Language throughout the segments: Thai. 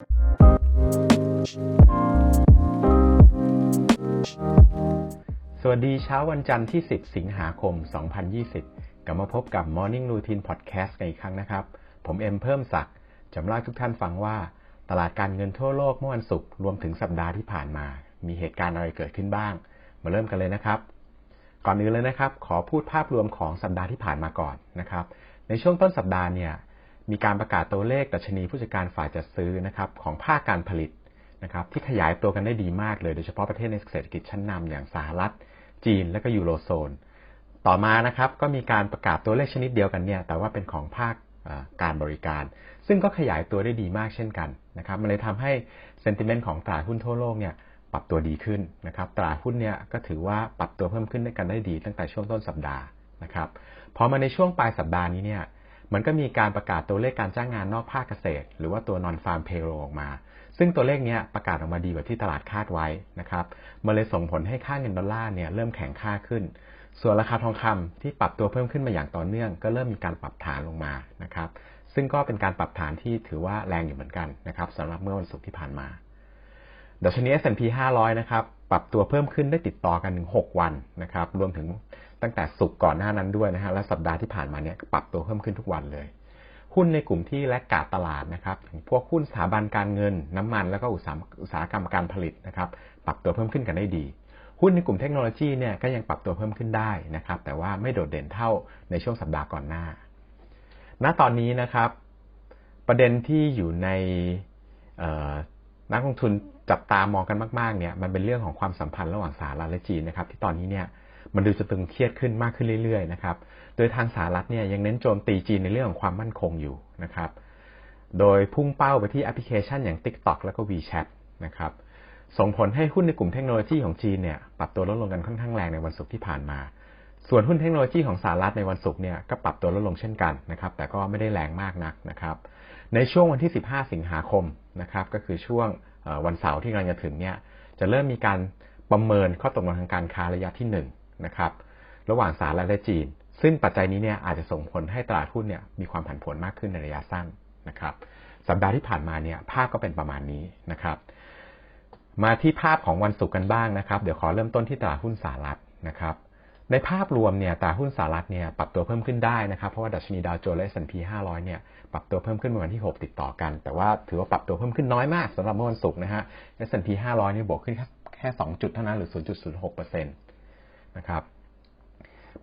สวัสดีเช้าวันจันทร์ที่ 10 สิงหาคม 2020 กลับมาพบกับ Morning Routine Podcast กันอีกครั้งนะครับ ผมเอ็มเพิ่มศักดิ์จะมาเล่าทุกท่านฟังว่า ตลาดการเงินทั่วโลกเมื่อวันศุกร์รวมถึงสัปดาห์ที่ผ่านมา มีเหตุการณ์อะไรเกิดขึ้นบ้าง มาเริ่มกันเลยนะครับ ก่อนอื่นเลยนะครับ ขอพูดภาพรวมของสัปดาห์ที่ผ่านมาก่อนนะครับ ในช่วงต้นสัปดาห์เนี่ย มีการประกาศตัวเลขดัชนีผู้จัดการฝ่ายจัดซื้อนะครับของภาคการผลิตนะครับที่ขยายตัวกันได้ดีมากเลยโดยเฉพาะประเทศในเศรษฐกิจชั้นนำอย่างสหรัฐ จีน และก็ยูโรโซน ต่อมานะครับก็มีการประกาศตัวเลขชนิดเดียวกันเนี่ยแต่ว่าเป็นของภาคการบริการ ซึ่งก็ขยายตัวได้ดีมากเช่นกันนะครับมันเลยทำให้เซนติเมนต์ของตลาดหุ้นทั่วโลกเนี่ยปรับตัวดีขึ้นนะครับตลาดหุ้นเนี่ยก็ถือว่าปรับตัวเพิ่มขึ้นได้กันได้ดีตั้งแต่ช่วงต้นสัปดาห์นะครับพอมาในช่วงปลายสัปดาห์นี้เนี่ย มันก็มีการประกาศตัวเลขการจ้างงานนอกภาคเกษตร หรือว่าตัว non farm payroll ออกมา ซึ่งตัวเลขนี้ประกาศออกมาดีกว่าที่ตลาดคาดไว้นะครับ มันเลยส่งผลให้ค่าเงินดอลลาร์เนี่ยเริ่มแข็งค่าขึ้น ส่วนราคาทองคำที่ปรับตัวเพิ่มขึ้นมาอย่างต่อเนื่อง ก็เริ่มมีการปรับฐานลงมานะครับ ซึ่งก็เป็นการปรับฐานที่ถือว่าแรงอยู่เหมือนกันนะครับสำหรับเมื่อวันศุกร์ที่ผ่านมาดัชนี S&P 500 นะครับ ปรับตัวเพิ่มขึ้นได้ติดต่อกันถึง6วันนะครับ รวมถึง ตั้งแต่ศุกก่อนหน้านั้นด้วยนะฮะและสัปดาห์ที่ผ่านมาเนี่ยปรับตัวเพิ่มขึ้นทุกวันเลย หุ้นในกลุ่มที่แลกกาดตลาดนะครับพวกหุ้นสถาบันการเงิน น้ำมันแล้วก็อุตสาหอุตสาหกรรมการผลิตนะครับปรับตัวเพิ่มขึ้นกันได้ดีหุ้นในกลุ่มเทคโนโลยีเนี่ยก็ยังปรับตัวเพิ่มขึ้นได้นะครับแต่ว่าไม่โดดเด่นเท่าในช่วงสัปดาห์ก่อนหน้า ณตอนนี้นะครับ ประเด็นที่อยู่ในนักลงทุนจับตามองกันมากๆเนี่ยมันเป็นเรื่องของความสัมพันธ์ระหว่างสหรัฐและจีนนะครับ ที่ตอนนี้เนี่ย มันดูจะตึงเครียดขึ้นมากขึ้นเรื่อยๆนะครับ โดยทางสหรัฐเนี่ยยังเน้นโจมตีจีนในเรื่องของความมั่นคงอยู่นะครับ โดยพุ่งเป้าไปที่แอปพลิเคชันอย่าง TikTok แล้วก็ WeChat นะครับ ส่งผลให้หุ้นในกลุ่มเทคโนโลยีของจีนเนี่ยปรับตัวลดลงกันค่อนข้างแรงในวันศุกร์ที่ผ่านมา ส่วนหุ้นเทคโนโลยีของสหรัฐในวันศุกร์เนี่ยก็ปรับตัวลดลงเช่นกันนะครับ แต่ก็ไม่ได้แรงมากนักนะครับ ในช่วงวันที่ 15 สิงหาคมนะครับ ก็คือช่วงวันเสาร์ที่กำลังจะถึงเนี่ยจะเริ่มมีการประเมินข้อตกลงทางการค้าระยะที่ 1 นะครับระหว่างสหรัฐและจีน ซึ่งปัจจัยนี้เนี่ยอาจจะส่งผลให้ตลาดหุ้นเนี่ยมีความผันผวนมากขึ้นในระยะสั้นนะครับสัปดาห์ที่ผ่านมาเนี่ยภาพก็เป็นประมาณนี้นะครับ มาที่ภาพของวันศุกร์กันบ้างนะครับ เดี๋ยวขอเริ่มต้นที่ตลาดหุ้นสหรัฐนะครับในภาพรวมเนี่ยตลาดหุ้นสหรัฐเนี่ยปรับตัวเพิ่มขึ้นได้นะครับเพราะว่าดัชนีดาวโจนส์และ S&P 500เนี่ยปรับตัวเพิ่มขึ้นเมื่อวันที่ 6 ติดต่อกัน แต่ว่าถือว่าปรับตัวเพิ่มขึ้นน้อยมากสำหรับเมื่อวันศุกร์นะฮะ S&P 500เนี่ยบวกขึ้นแค่2จุดเท่านั้นหรือ 0.06% นะครับ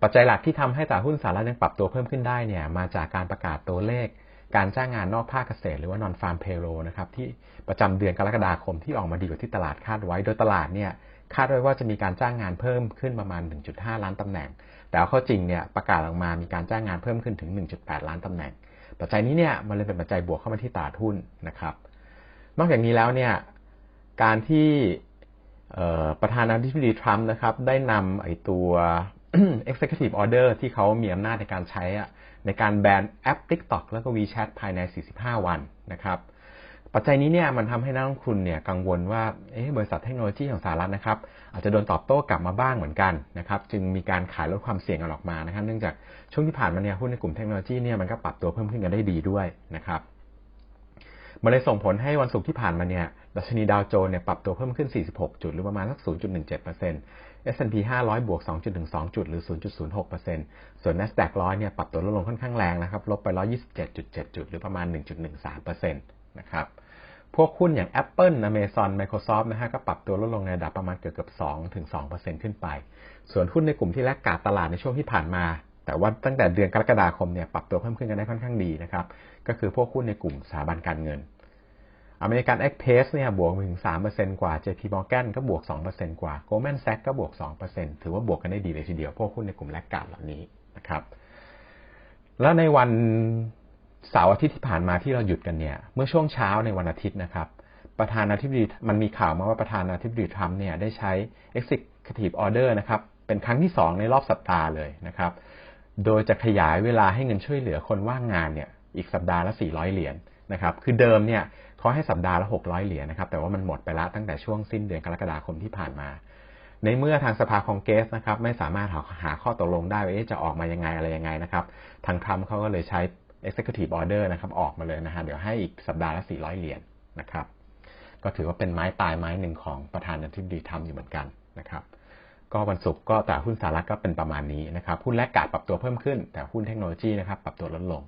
ปัจจัยหลักที่ทำให้ตลาดหุ้นสหรัฐยังปรับตัวเพิ่มขึ้นได้เนี่ยมาจากการประกาศตัวเลขการจ้างงานนอกภาคเกษตรหรือว่า non farm payroll นะครับที่ประจำเดือนกรกฎาคมที่ออกมาดีกว่าที่ตลาดคาดไว้ โดยตลาดเนี่ยคาดไว้ว่าจะมีการจ้างงานเพิ่มขึ้นประมาณ 1.5 ล้านตำแหน่ง แต่ข้าจริงเนี่ยประกาศออกมามีการจ้างงานเพิ่มขึ้นถึง 1.8 ล้านตำแหน่ง ปัจจัยนี้เนี่ยมันเลยเป็นปัจจัยบวกเข้ามาที่ตลาดหุ้นนะครับ นอกจากนี้แล้วเนี่ยการที่ ประธานาธิบดีทรัมป์นะครับ ได้นำไอตัว executive order ที่เขามีอำนาจในการใช้ในการแบนแอป TikTok แล้วก็ WeChat ภายใน 45 วันนะครับปัจจัยนี้เนี่ยมันทำให้นักลงทุนเนี่ยกังวลว่าบริษัทเทคโนโลยีของสหรัฐนะครับ อาจจะโดนตอบโต้กลับมาบ้างเหมือนกันนะครับ จึงมีการขายลดความเสี่ยงกันออกมานะครับ เนื่องจากช่วงที่ผ่านมาเนี่ยหุ้นในกลุ่มเทคโนโลยีเนี่ยมันก็ปรับตัวเพิ่มขึ้นกันได้ดีด้วยนะครับ มันเลยส่งผลให้วันศุกร์ที่ผ่านมาเนี่ยดัชนีดาวโจนส์เนี่ยปรับตัวเพิ่มขึ้น 46 จุด หรือประมาณสัก 0.17% S&P 500 บวก 2.12 จุด หรือ 0.06%ส่วน NASDAQ 100 เนี่ยปรับตัวลดลงค่อนข้างแรงนะครับ ลบไป 127.7 จุด หรือประมาณ 1.13%นะครับพวกหุ้นอย่าง Apple Amazon Microsoft นะฮะก็ปรับตัวลดลงในระดับประมาณเกือบเกือบ2ถึง2%ขึ้นไป ส่วนหุ้นในกลุ่มที่แลกกาดตลาดในช่วงที่ผ่านมา แต่ว่าตั้งแต่เดือนกรกฎาคมเนี่ยปรับตัวเพิ่มขึ้นกันได้ค่อนข้างดีนะครับ ก็คือพวกหุ้นในกลุ่มสถาบันการเงิน อเมริกันเอ็กเพสเนี่ยบวกไปถึง 3%กว่า JP Morgan ก็บวก 2%กว่า Goldman Sachs ก็บวก 2%ถือว่าบวกกันได้ดีเลยทีเดียว พวกหุ้นในกลุ่มแลกกาดเหล่านี้นะครับ แล้วในวันเสาร์อาทิตย์ที่ผ่านมาที่เราหยุดกันเนี่ย เมื่อช่วงเช้าในวันอาทิตย์นะครับ ประธานาธิบดีมันมีข่าวมาว่าประธานาธิบดีทรัมป์เนี่ยได้ใช้ executive order นะครับ เป็นครั้งที่ 2 ในรอบสัปดาห์เลยนะครับ โดยจะขยายเวลาให้เงินช่วยเหลือคนว่างงานเนี่ย อีกสัปดาห์ละ 400 เหรียญนะครับ คือเดิมเนี่ยเขาให้สัปดาห์ละ 600 เหรียญนะครับ แต่ว่ามันหมดไปล้วตั้งแต่ช่วงสิ้นเดือนกรกฎาคมที่ผ่านมา ในเมื่อทางสภาคองเกรสนะครับไม่สามารถหาข้อตกลงได้ว่าจะออกมายังไงอะไรยังไงนะครับ ทางทรัมป์เขาก็เลยใช้ executive order นะครับออกมาเลยนะฮะ เดี๋ยวให้อีกสัปดาห์ละ 400 เหรียญนะครับ ก็ถือว่าเป็นไม้ตายไม้หนึ่งของประธานาธิบดีทำอยู่เหมือนกันนะครับก็วันศุกร์ก็แต่หุ้นสหรัฐก็เป็นประมาณนี้นะครับหุ้นแลกกาดปรับตัวเพิ่มขึ้น แต่หุ้นเทคโนโลยีนะครับปรับตัวลดลง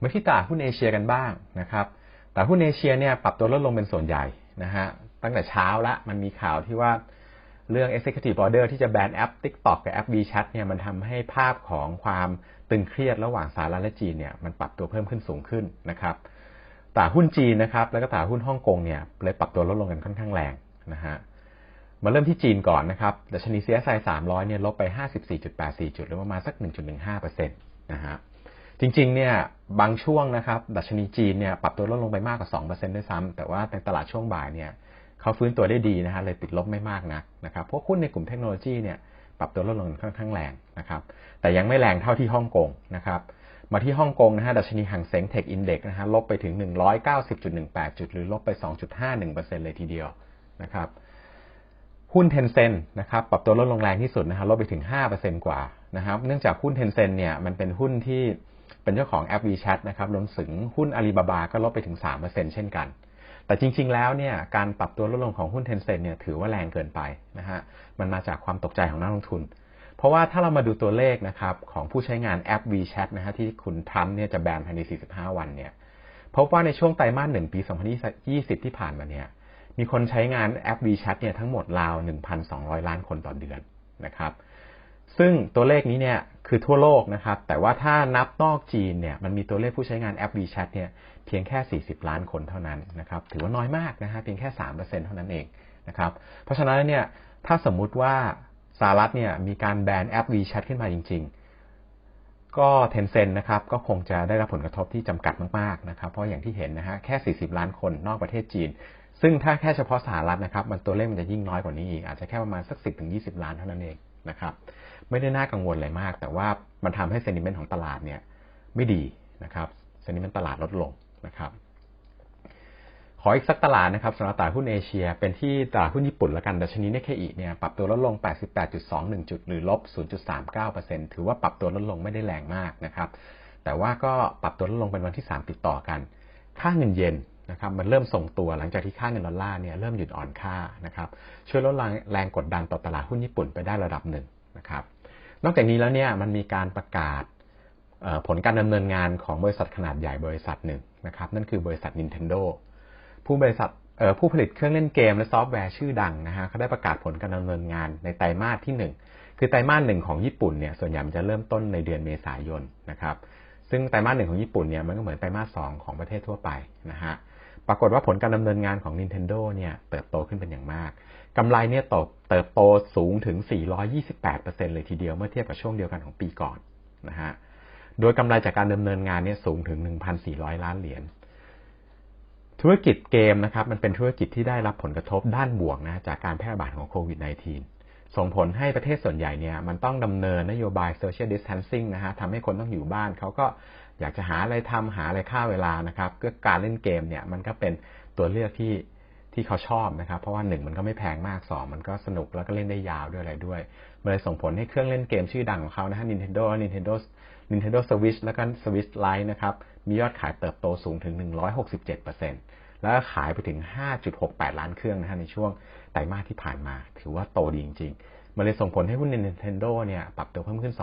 มาที่ตลาดหุ้นเอเชียกันบ้างนะครับตลาดหุ้นเอเชียเนี่ยปรับตัวลดลงเป็นส่วนใหญ่นะฮะตั้งแต่เช้าละมันมีข่าวที่ว่าเรื่อง Executive Order ที่จะแบนแอป TikTok กับแอป WeChat เนี่ยมันทำให้ภาพของความตึงเครียดระหว่างสหรัฐและจีนเนี่ยมันปรับตัวเพิ่มขึ้นสูงขึ้นนะครับตลาดหุ้นจีนนะครับแล้วก็ตลาดหุ้นฮ่องกงเนี่ยเลยปรับตัวลดลงกันค่อนข้างแรงนะฮะมาเริ่มที่จีนก่อนนะครับดัชนี CSI 300 เนี่ยลบไป 54.84 จุดหรือประมาณสัก 1.15%นะฮะ จริงๆ เนี่ยบางช่วงนะครับ ดัชนีจีนเนี่ยปรับตัวลดลงไปมากกว่า 2%ด้วยซ้ำแต่ว่าในตลาดช่วงบ่ายเนี่ยเขาฟื้นตัวได้ดีนะฮะเลยติดลบไม่มากนักนะครับพวกหุ้นในกลุ่มเทคโนโลยีเนี่ยปรับตัวลดลงค่อนข้างแรงนะครับแต่ยังไม่แรงเท่าที่ฮ่องกงนะครับมาที่ฮ่องกงนะฮะดัชนีห่างเซ็งเทคอินเด็กนะฮะลบไปถึง 190.18 จุด หรือลบไป 2.51%เลยทีเดียวนะครับหุ้นเทนเซ็นนะครับปรับตัวลดลงแรงที่สุดนะฮะลบไปถึง 5%กว่านะครับเนื่องจากหุ้นเทนเซ็นเนี่ยมันเป็นหุ้นที่ เป็นเจ้าของแอป WeChat นะครับรวมถึงหุ้นอาลีบาบาก็ลดไปถึง 3%เช่นกัน แต่จริง ๆ แล้วเนี่ยการปรับตัวลดลงของหุ้นเทนเซ็นเนี่ยถือว่าแรงเกินไปนะฮะมันมาจากความตกใจของนักลงทุน เพราะว่าถ้าเรามาดูตัวเลขนะครับของผู้ใช้งานแอป WeChat นะฮะที่คุณทรัมป์เนี่ยจะแบนภายใน 45 วันเนี่ยพบว่าในช่วงไตรมาสหนึ่งปี 2020 ที่ผ่านมาเนี่ยมีคนใช้งานแอป WeChat เนี่ยทั้งหมดราว 1,200 ล้านคนต่อเดือนนะครับ ซึ่งตัวเลขนี้เนี่ยคือทั่วโลกนะครับ แต่ว่าถ้านับนอกจีนเนี่ยมันมีตัวเลขผู้ใช้งานแอป WeChat เนี่ยเพียงแค่ 40 ล้านคนเท่านั้นนะครับถือว่าน้อยมากนะฮะเพียงแค่ 3%เท่านั้นเองนะครับเพราะฉะนั้นเนี่ยถ้าสมมุติว่าสหรัฐเนี่ยมีการแบนแอป WeChat ขึ้นมาจริง ๆ ก็ Tencent นะครับก็คงจะได้รับผลกระทบที่จำกัดมากๆนะครับเพราะอย่างที่เห็นนะฮะแค่ 40 ล้านคนนอกประเทศจีน ซึ่งถ้าแค่เฉพาะสหรัฐนะครับมันตัวเลขมันจะยิ่งน้อยกว่านี้อีกอาจจะแค่ประมาณสัก 10-20 ล้านเท่านั้นเอง นะครับ ไม่ได้น่ากังวลอะไรมาก แต่ว่ามันทำให้เซนิเมนต์ของตลาดเนี่ยไม่ดีนะครับเซนิเมนต์ตลาดลดลงนะครับขออีกสักตลาดนะครับสำหรับตลาดหุ้นเอเชีย เป็นที่ตลาดหุ้นญี่ปุ่นละกันดัชนีเนเคอิเนี่ยปรับตัวลดลง 88.21 จุด หรือลบ 0.39%ถือว่าปรับตัวลดลงไม่ได้แรงมากนะครับ แต่ว่าก็ปรับตัวลดลงเป็นวันที่ 3 ติดต่อกัน ค่าเงินเยน นะครับมันเริ่มส่งตัวหลังจากที่ค่าเงินดอลลาร์เนี่ยเริ่มหยุดอ่อนค่านะครับช่วยลดแรงกดดันต่อตลาดหุ้นญี่ปุ่นไปได้ระดับหนึ่งนะครับนอกจากนี้แล้วเนี่ยมันมีการประกาศผลการดำเนินงานของบริษัทขนาดใหญ่บริษัทหนึ่งนะครับนั่นคือบริษัท Nintendo ผู้บริษัทผู้ผลิตเครื่องเล่นเกมและซอฟต์แวร์ชื่อดังนะฮะเขาได้ประกาศผลการดำเนินงานในไตรมาสที่ 1 คือไตรมาสหนึ่งของญี่ปุ่นเนี่ยส่วนใหญ่มันจะเริ่มต้นในเดือนเมษายนนะครับ ซึ่งไตรมาสหนึ่งของญี่ปุ่นเนี่ยมันก็เหมือนไตรมาสสองของประเทศทั่วไปนะฮะปรากฏว่าผลการดำเนินงานของ Nintendo เนี่ยเติบโตขึ้นเป็นอย่างมากกำไรเนี่ยโตเติบโตสูงถึง 428%เลยทีเดียวเมื่อเทียบกับช่วงเดียวกันของปีก่อนนะฮะโดยกำไรจากการดำเนินงานเนี่ยสูงถึง 1,400 ล้านเหรียญธุรกิจเกมนะครับมันเป็นธุรกิจที่ได้รับผลกระทบด้านบวกนะจากการแพร่ระบาดของโควิด -19 ส่งผลให้ประเทศส่วนใหญ่เนี่ยมันต้องดำเนินนโยบาย social distancing นะฮะทำให้คนต้องอยู่บ้านเขาก็อยากจะหาอะไรทำหาอะไรฆ่าเวลานะครับก็การเล่นเกมเนี่ยมันก็เป็นตัวเลือกที่ที่เขาชอบนะครับ เพราะว่าหนึ่งมันก็ไม่แพงมากสองมันก็สนุกแล้วก็เล่นได้ยาวด้วยอะไรด้วยมันเลยส่งผลให้เครื่องเล่นเกมชื่อดังของเขานะฮะ Nintendo Nintendo Nintendo Switch แล้วก็ Switch Lite นะครับมียอดขายเติบโตสูงถึง 167% แล้วขายไปถึง 5.68 ล้านเครื่องนะฮะในช่วงไตรมาสที่ผ่านมา ถือว่าโตดีจริงๆ มันเลยส่งผลให้หุ้น Nintendo เนี่ยปรับตัวเพิ่มขึ้น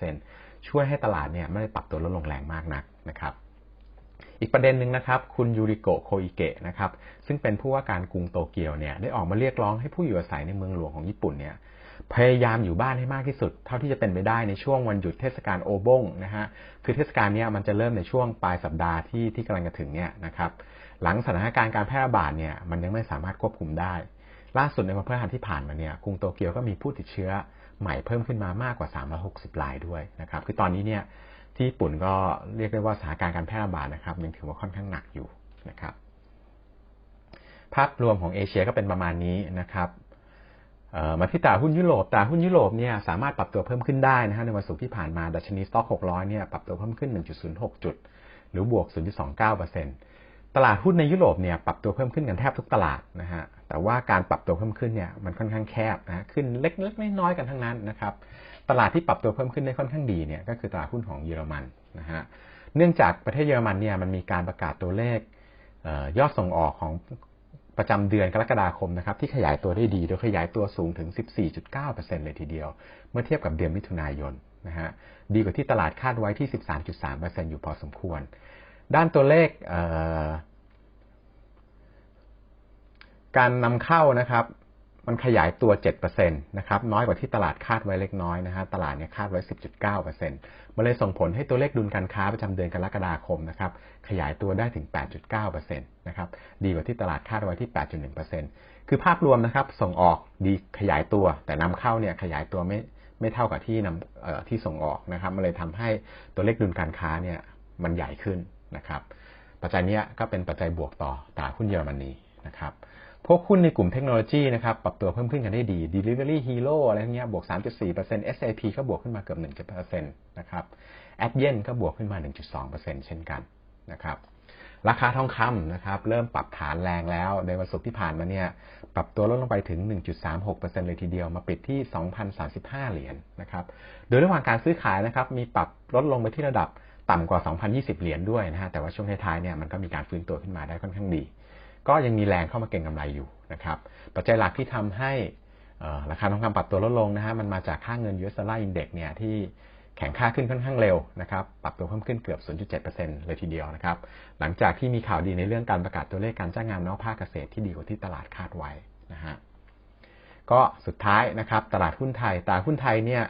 2.6%ช่วยให้ตลาดเนี่ยไม่ได้ปรับตัวลดลงแรงมากนักนะครับอีกประเด็นหนึ่งนะครับ คุณยูริโกะโคอิเกะนะครับ ซึ่งเป็นผู้ว่าการกรุงโตเกียวเนี่ยได้ออกมาเรียกร้องให้ผู้อยู่อาศัยในเมืองหลวงของญี่ปุ่นเนี่ยพยายามอยู่บ้านให้มากที่สุด เท่าที่จะเป็นไปได้ในช่วงวันหยุดเทศกาลโอบงนะฮะคือเทศกาลนี้มันจะเริ่มในช่วงปลายสัปดาห์ที่ที่กำลังจะถึงเนี่ยนะครับ หลังสถานการณ์การแพร่ระบาดเนี่ยมันยังไม่สามารถควบคุมได้ ล่าสุดในวันพฤหัสที่ผ่านมาเนี่ยกรุงโตเกียวก็มีผู้ติดเชื้อใหม่เพิ่มขึ้นมามากกว่า 360รายด้วยนะครับคือตอนนี้เนี่ยที่ญี่ปุ่นก็เรียกได้ว่าสถานการณ์การแพร่ระบาดนะครับยังถือว่าค่อนข้างหนักอยู่นะครับ ภาพรวมของเอเชียก็เป็นประมาณนี้นะครับมาที่ตลาดหุ้นยุโรปตลาดหุ้นยุโรปเนี่ยสามารถปรับตัวเพิ่มขึ้นได้นะฮะในวันศุกร์ที่ผ่านมาดัชนีสต็อก600เนี่ยปรับตัวเพิ่มขึ้น 1.06 จุด หรือบวก 0.29%ต ตลาดหุ้นในยุโรปเนี่ยปรับตัวเพิ่มขึ้นกันแทบทุกตลาดนะฮะ แต่ว่าการปรับตัวเพิ่มขึ้นเนี่ยมันค่อนข้างแคบนะขึ้นเล็กๆน้อยๆกันทั้งนั้นนะครับ ตลาดที่ปรับตัวเพิ่มขึ้นได้ค่อนข้างดีเนี่ยก็คือตลาดหุ้นของเยอรมันนะฮะ เนื่องจากประเทศเยอรมันเนี่ยมันมีการประกาศตัวเลขออยอดส่งออกของประจำเดือนกรกฎาคมนะครับที่ขยายตัวได้ดี โดยขยายตัวสูงถึง 14.9%เลยทีเดียว เมื่อเทียบกับเดือนมิถุนายนนะฮะ ดีกว่าที่ตลาดคาดไว้ที่ 13.3%อยู่พอสมควร ด้านตัวเลขเการนำเข้านะครับ มันขยายตัว 7%นะครับ น้อยกว่าที่ตลาดคาดไว้เล็กน้อยนะฮะตลาดเนี่ยคาดไว้ 10.9%มันเลยส่งผลให้ตัวเลขดุลการค้าประจำเดือนกรกฎาคมนะครับ ขยายตัวได้ถึง 8.9%นะครับ ดีกว่าที่ตลาดคาดไว้ที่ 8.1%คือภาพรวมนะครับ ส่งออกดีขยายตัว แต่นำเข้าเนี่ยขยายตัวไม่ไม่เท่ากับที่นำที่ส่งออกนะครับ มันเลยทำให้ตัวเลขดุลการค้าเนี่ยมันใหญ่ขึ้น นะครับปัจจัยนี้ก็เป็นปัจจัยบวกต่อตลาดหุ้นเยอรมนีนะครับพวกหุ้นในกลุ่มเทคโนโลยีนะครับปรับตัวเพิ่มขึ้นกันได้ดี Delivery Hero อะไรทั้งเนี้ยบวก 3.4% SAP ก็บวกขึ้นมาเกือบ1%นะครับ a d y e n ก็บวกขึ้นมา 1.2%เช่นกันนะครับราคาทองคำนะครับเริ่มปรับฐานแรงแล้วในวันศุกร์ที่ผ่านมาเนี่ยปรับตัวลดลงไปถึง 1.36%เลยทีเดียวมาปิดที่ 2,035 เหรียญนะครับโดยระหว่างการซื้อขายนะครับมีปรับลดลงไปที่ระดับ ต่ำกว่า 2,020 เหรียญด้วยนะฮะแต่ว่าช่วงท้ายๆเนี่ยมันก็มีการฟื้นตัวขึ้นมาได้ค่อนข้างดี ก็ยังมีแรงเข้ามาเก็งกำไรอยู่นะครับปัจจัยหลักที่ทำให้ราคาทองคำปรับตัวลดลงนะฮะมันมาจากค่าเงิน US Dollar Index เนี่ยที่แข็งค่าขึ้นค่อนข้างเร็วนะครับปรับตัวเพิ่มขึ้นเกือบ 0.7%เลยทีเดียวนะครับหลังจากที่มีข่าวดีในเรื่องการประกาศตัวเลขการจ้างงานนอกภาคเกษตรที่ดีกว่าที่ตลาดคาดไว้นะฮะก็สุดท้ายนะครับตลาดหุ้นไทยตลาดหุ้นไทยเนี่ย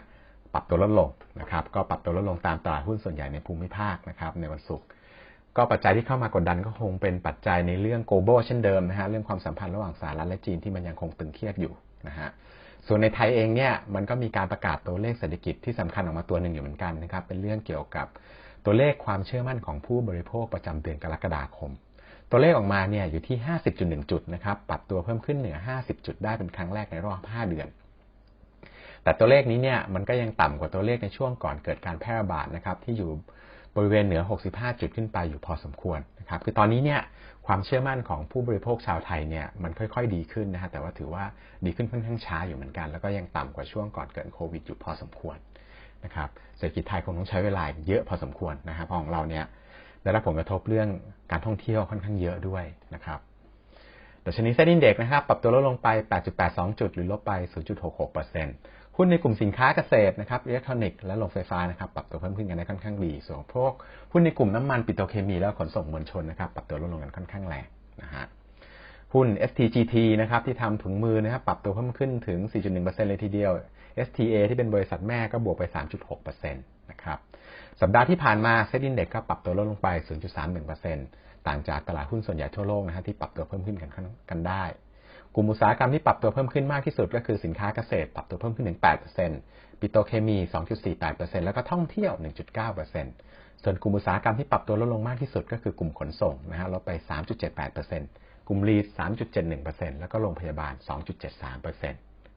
ปรับตัวลดลงนะครับ ก็ปรับตัวลดลงตามตลาดหุ้นส่วนใหญ่ในภูมิภาคนะครับในวันศุกร์ก็ปัจจัยที่เข้ามากดดันก็คงเป็นปัจจัยในเรื่อง global เช่นเดิมนะฮะเรื่องความสัมพันธ์ระหว่างสหรัฐและจีนที่มันยังคงตึงเครียดอยู่นะฮะส่วนในไทยเองเนี่ยมันก็มีการประกาศตัวเลขเศรษฐกิจที่สำคัญออกมาตัวหนึ่งอยู่เหมือนกันนะครับเป็นเรื่องเกี่ยวกับตัวเลขความเชื่อมั่นของผู้บริโภคประจำเดือนกรกฎาคม ตัวเลขออกมาเนี่ยอยู่ที่ 50.1 จุดนะครับปรับตัวเพิ่มขึ้นเหนือ 50 จุดได้เป็นครั้งแรกในรอบ 5 เดือน แต่ตัวเลขนี้เนี่ยมันก็ยังต่ำกว่าตัวเลขในช่วงก่อนเกิดการแพร่ระบาดนะครับที่อยู่บริเวณเหนือ 65 จุดขึ้นไปอยู่พอสมควรนะครับ คือตอนนี้เนี่ยความเชื่อมั่นของผู้บริโภคชาวไทยเนี่ยมันค่อยๆ ดีขึ้นนะฮะ แต่ว่าถือว่าดีขึ้นค่อนข้างช้าอยู่เหมือนกัน แล้วก็ยังต่ำกว่าช่วงก่อนเกิดโควิดอยู่พอสมควรนะครับ เศรษฐกิจไทยคงต้องใช้เวลาเยอะพอสมควรนะฮะพราะของเราเนี่ยได้รับผลกระทบเรื่องการท่องเที่ยวค่อนข้างเยอะด้วยนะครับดัชนีเซ็นดินเด็กนะครับปรับตัวลดลงไป 8.82 จุดหรือลบไป 0.66% หุ้นในกลุ่มสินค้าเกษตรนะครับอิเล็กทรอนิกส์และโรงไฟฟ้านะครับปรับตัวเพิ่มขึ้นกันได้ค่อนข้างดีส่วนพวกหุ้นในกลุ่มน้ำมันปิโตรเคมีและขนส่งมวลชนนะครับปรับตัวลดลงกันค่อนข้างแรงนะฮะหุ้น STGT นะครับที่ทำถุงมือนะครับปรับตัวเพิ่มขึ้นถึง 4.1%เลยทีเดียว STA ที่เป็นบริษัทแม่ก็บวกไป 3.6%นะครับสัปดาห์ที่ผ่านมาเซ็นดินเด็กก็ปรับตัวลดลงไป 0.31%ต่างจากตลาดหุ้นส่วนใหญ่ทั่วโลกนะฮะที่ปรับตัวเพิ่มขึ้นกันกันได้ กลุ่มอุตสาหกรรมที่ปรับตัวเพิ่มขึ้นมากที่สุดก็คือสินค้าเกษตร ปรับตัวเพิ่มขึ้นถึง 8%ปิโตรเคมี 2.48%แล้วก็ท่องเที่ยว 1.9%ส่วนกลุ่มอุตสาหกรรมที่ปรับตัวลดลงมากที่สุดก็คือกลุ่มขนส่งนะฮะลดไป 3.78%กลุ่มรีด3.71%แล้วก็โรงพยาบาล 2.73%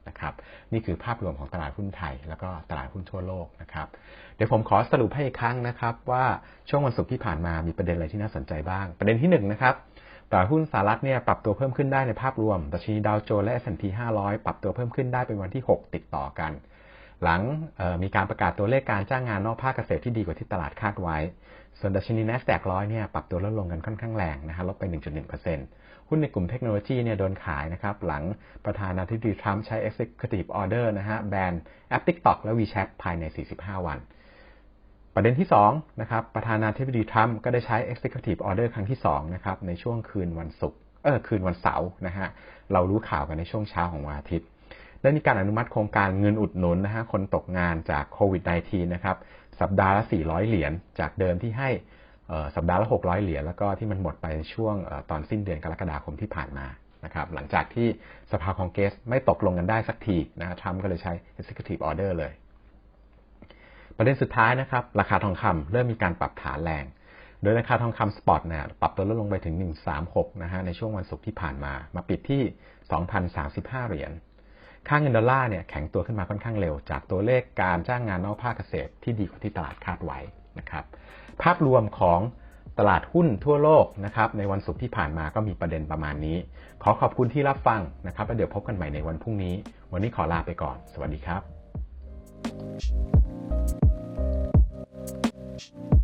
นะครับนี่คือภาพรวมของตลาดหุ้นไทย แล้วก็ตลาดหุ้นทั่วโลกนะครับเดี๋ยวผมขอสรุปให้อีกครั้งนะครับ ว่าช่วงวันศุกร์ที่ผ่านมามีประเด็นอะไรที่น่าสนใจบ้าง ประเด็นที่1นงนะครับ ตลาดหุ้นสหรัฐเนี่ยปรับตัวเพิ่มขึ้นได้ในภาพรวมดัชนีดาวโจนส์และ S&P 500 ปรับตัวเพิ่มขึ้นได้เป็นวันที่ 6 ติดต่อกัน หลังมีการประกาศตัวเลขการจ้างงานนอกภาคเกษตรที่ดีกว่าที่ตลาดคาดไว้ ส่วนดัชนี NASDAQ 100เนี่ยปรับตัวลดลงกันค่อนข้างแรงนะฮะลบไป 1.1%หุ้นในกลุ่มเทคโนโลยีเนี่ยโดนขายนะครับหลังประธานาธิบดีทรัมป์ใช้ Executive Order นะฮะแบนแอป TikTok และ WeChat ภายใน 45 วัน ประเด็นที่2นะครับประธานาธิบดีทรัมป์ก็ได้ใช้ Executive Order ครั้งที่2นะครับในช่วงคืนวันศุกร์เออคืนวันเสาร์นะฮะเรารู้ข่าวกันในช่วงเช้าของวันอาทิตย์ ได้มีการอนุมัติโครงการเงินอุดหนุนนะฮะคนตกงานจากโควิด -19 นะครับสัปดาห์ละ 400 เหรียญจากเดิมที่ให้สัปดาห์ละ 600 เหรียญแล้วก็ที่มันหมดไปในช่วงตอนสิ้นเดือนกรกฎาคมที่ผ่านมานะครับหลังจากที่สภาคองเกรสไม่ตกลงกันได้สักทีนะทรัมป์ก็เลยใช้ Executive Order เลย ประเด็นสุดท้ายนะครับราคาทองคำเริ่มมีการปรับฐานแรง โดยราคาทองคำสปอตเนี่ยปรับตัวลดลงไปถึง 136 นะฮะในช่วงวันศุกร์ที่ผ่านมา มาปิดที่ 2,035 เหรียญค่าเงินดอลลาร์เนี่ยแข็งตัวขึ้นมาค่อนข้างเร็ว จากตัวเลขการจ้างงานนอกภาคเกษตรที่ดีกว่าที่ตลาดคาดไว้นะครับภาพรวมของตลาดหุ้นทั่วโลกนะครับในวันศุกร์ที่ผ่านมาก็มีประเด็นประมาณนี้ ขอขอบคุณที่รับฟังนะครับแล้วเดี๋ยวพบกันใหม่ในวันพรุ่งนี้ วันนี้ขอลาไปก่อน สวัสดีครับ you